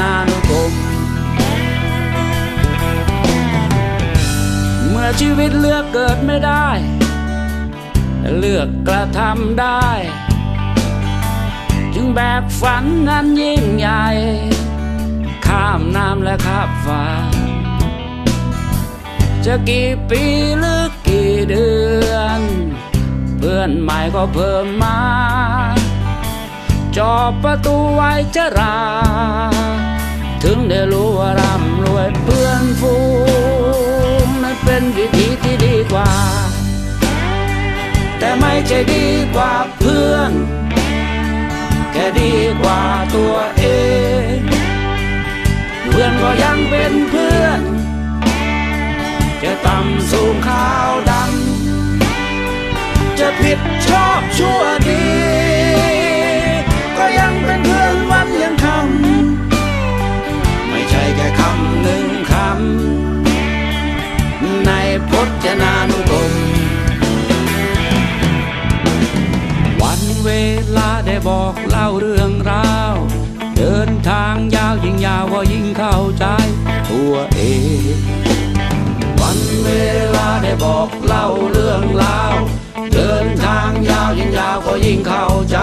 นานุกรมเมื่อชีวิตเลือกเกิดไม่ได้ เลือกกระทำได้ จึงแบกฝันนั้นยิ่งใหญ่ ข้ามน้ำและข้ามฟ้า จะกี่ปีหรือกี่เดือน เพื่อนใหม่ก็เพิ่มมาจอบประตูไว้จะรา ถึงได้รู้ว่าร่ำรวยเพื่อนฟูงนั้นเป็นวิธีที่ดีกว่า แต่ไม่ใช่ดีกว่าเพื่อน แค่ดีกว่าตัวเอง เพื่อนก็ยังเป็นเพื่อน จะต่ำสูงขาวดำจะผิดชอบ จนานุกรมวันเวลาได้บอกเล่าเรื่องราว เดินทางยาวยิ่งยาวก็ยิ่งเข้าใจตัวเอง วันเวลาได้บอกเล่าเรื่องราว เดินทางยาวยิ่งยาวก็ยิ่งเข้าใจ